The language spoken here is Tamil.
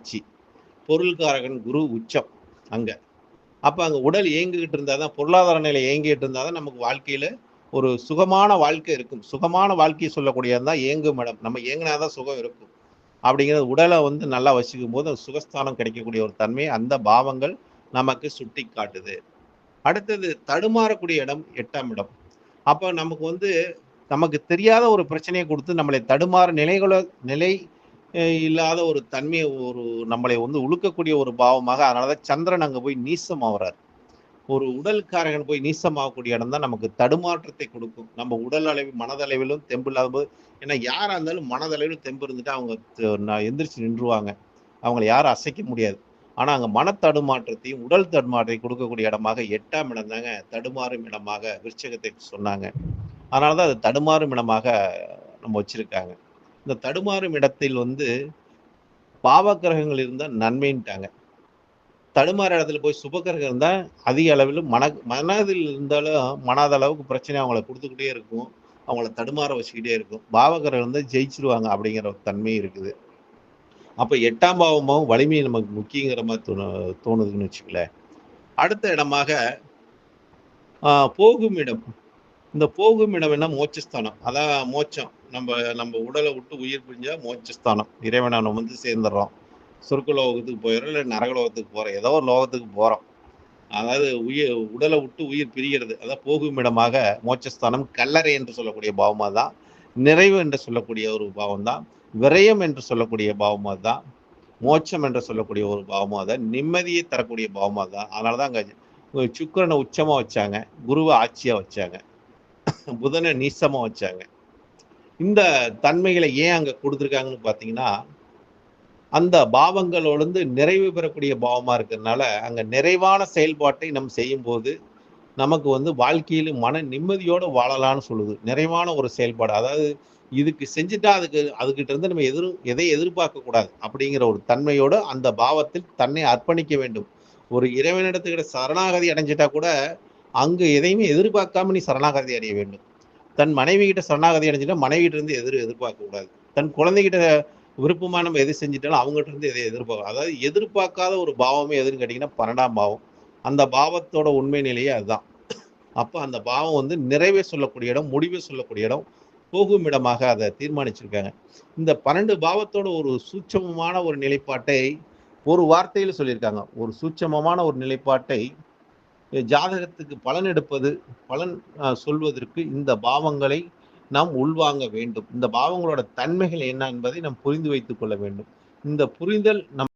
உச்சி பொருள்காரகன் குரு உச்சம் அங்க. அப்போ அங்கே உடல் இயங்கிக்கிட்டு இருந்தாதான் பொருளாதார நிலை இயங்கிட்டு இருந்தாதான் நமக்கு வாழ்க்கையில ஒரு சுகமான வாழ்க்கை இருக்கும். சுகமான வாழ்க்கையை சொல்லக்கூடியதுதான் இயங்கும் இடம். நம்ம இயங்கினாதான் சுகம் இருக்கும். அப்படிங்கிறது உடலை வந்து நல்லா வச்சுக்கும் போது சுகஸ்தானம் கிடைக்கக்கூடிய ஒரு தன்மை அந்த பாவங்கள் நமக்கு சுட்டி காட்டுது அடுத்தது தடுமாறக்கூடிய இடம் எட்டாம் இடம். அப்போ நமக்கு வந்து நமக்கு தெரியாத ஒரு பிரச்சனையை கொடுத்து நம்மளை தடுமாற நிலைகளை நிலை இல்லாத ஒரு தன்மையை ஒரு நம்மளை வந்து உழுக்கக்கூடிய ஒரு பாவமாக அதனாலதான் சந்திரன் அங்க போய் நீசமாகறார் ஒரு உடல்காரகன் போய் நீசமாகக்கூடிய இடம் தான் நமக்கு தடுமாற்றத்தை கொடுக்கும். நம்ம உடல் அளவு மனதளவிலும் தெம்பு இல்லாத போது ஏன்னா யாரா இருந்தாலும் மனதளவிலும் தெம்பு இருந்துட்டு அவங்க நான் எந்திரிச்சு நின்றுவாங்க. அவங்கள யாரும் அசைக்க முடியாது. ஆனா அங்க மன தடுமாற்றத்தையும் உடல் தடுமாற்றத்தை கொடுக்கக்கூடிய இடமாக எட்டாம் இடம் தாங்க தடுமாறும் இடமாக விருச்சகத்தை சொன்னாங்க. அதனாலதான் அது தடுமாறும் இடமாக நம்ம வச்சிருக்காங்க. இந்த தடுமாறும் இடத்தில் வந்து பாவக்கிரகங்கள் இருந்தால் நன்மைன்ட்டாங்க. தடுமாற இடத்துல போய் சுபக்கிரகம் இருந்தால் அதிக அளவில் மன மனதில் இருந்தாலும் மனாத அளவுக்கு பிரச்சனை அவங்கள கொடுத்துக்கிட்டே இருக்கும். அவங்கள தடுமாற வச்சுக்கிட்டே இருக்கும். பாவகிரகம் இருந்தால் ஜெயிச்சிருவாங்க அப்படிங்கிற ஒரு தன்மை இருக்குது. அப்போ எட்டாம் பாவமாகவும் வலிமை நமக்கு முக்கியங்கிற மாதிரி தோணு தோணுதுன்னு வச்சுக்கல அடுத்த இடமாக போகும் இடம். இந்த போகும் இடம் என்ன? மோட்சஸ்தானம். அதான் மோட்சம். நம்ம நம்ம உடலை விட்டு உயிர் பிரிஞ்சா மோட்சஸ்தானம். இறைவனை நம்ம வந்து சேர்ந்துடுறோம். சொர்க்க லோகத்துக்கு போயிடும் இல்லை நரகலோகத்துக்கு போகிறோம் ஏதோ ஒரு லோகத்துக்கு போகிறோம் அதாவது உயிர் உடலை விட்டு உயிர் பிரிகிறது. அதான் போகும் இடமாக மோட்சஸ்தானம். கல்லறை என்று சொல்லக்கூடிய பாவமாக தான் நிறைவு என்று சொல்லக்கூடிய ஒரு பாவம் தான். விரயம் என்று சொல்லக்கூடிய பாவமாக தான் மோட்சம் என்று சொல்லக்கூடிய ஒரு பாவமாக தான் நிம்மதியை தரக்கூடிய பாவமாக தான் அதனால தான் அங்கே சுக்கிரனை உச்சமாக வச்சாங்க. குருவை ஆட்சியாக வச்சாங்க. புதனை நீசமாக வச்சாங்க. இந்த தன்மைகளை ஏன் அங்க கொடுத்துருக்காங்கன்னு பாத்தீங்கன்னா அந்த பாவங்களோடு நிறைவு பெறக்கூடிய பாவமா இருக்கிறதுனால அங்க நிறைவான செயல்பாட்டை நம்ம செய்யும் போது நமக்கு வந்து வாழ்க்கையில மன நிம்மதியோடு வாழலாம்னு சொல்லுது. நிறைவான ஒரு செயல்பாடு. அதாவது இதுக்கு செஞ்சுட்டா அதுக்கு அதுக்கிட்ட இருந்து நம்ம எதிரும் எதை எதிர்பார்க்க கூடாது அப்படிங்கிற ஒரு தன்மையோடு அந்த பாவத்தில் தன்னை அர்ப்பணிக்க வேண்டும். ஒரு இறைவனிடத்துக்கிட்ட சரணாகதி அடைஞ்சிட்டா கூட அங்கு எதையுமே எதிர்பார்க்காம நீ சரணாகதி அடைய வேண்டும். தன் மனைவி கிட்ட சரணாகதி அடைஞ்சிட்டா மனைவி கிட்ட இருந்து எதிர் எதிர்பார்க்க கூடாது தன் குழந்தைகிட்ட விருப்பமா நம்ம எது செஞ்சிட்டாலும் அவங்ககிட்ட இருந்து எதை எதிர்பார்க்க அதாவது எதிர்பார்க்காத ஒரு பாவமே எதுன்னு கேட்டிங்கன்னா பன்னெண்டாம் பாவம். அந்த பாவத்தோட உண்மை நிலையே அதுதான். அப்போ அந்த பாவம் வந்து நிறைவே சொல்லக்கூடிய இடம் முடிவே சொல்லக்கூடிய இடம் போகும் இடமாக அதை தீர்மானிச்சிருக்காங்க. இந்த பன்னெண்டு பாவத்தோட ஒரு சூட்சமமான ஒரு நிலைப்பாட்டை ஒரு வார்த்தையில் சொல்லியிருக்காங்க. ஒரு சூட்சமமான ஒரு நிலைப்பாட்டை ஜாதகத்துக்கு பலன் எடுப்பது பலன் சொல்வதற்கு இந்த பாவங்களை நாம் உள்வாங்க வேண்டும். இந்த பாவங்களோட தன்மைகள் என்ன என்பதை நாம் புரிந்து வைத்துக் கொள்ள வேண்டும். இந்த புரிதல் நம்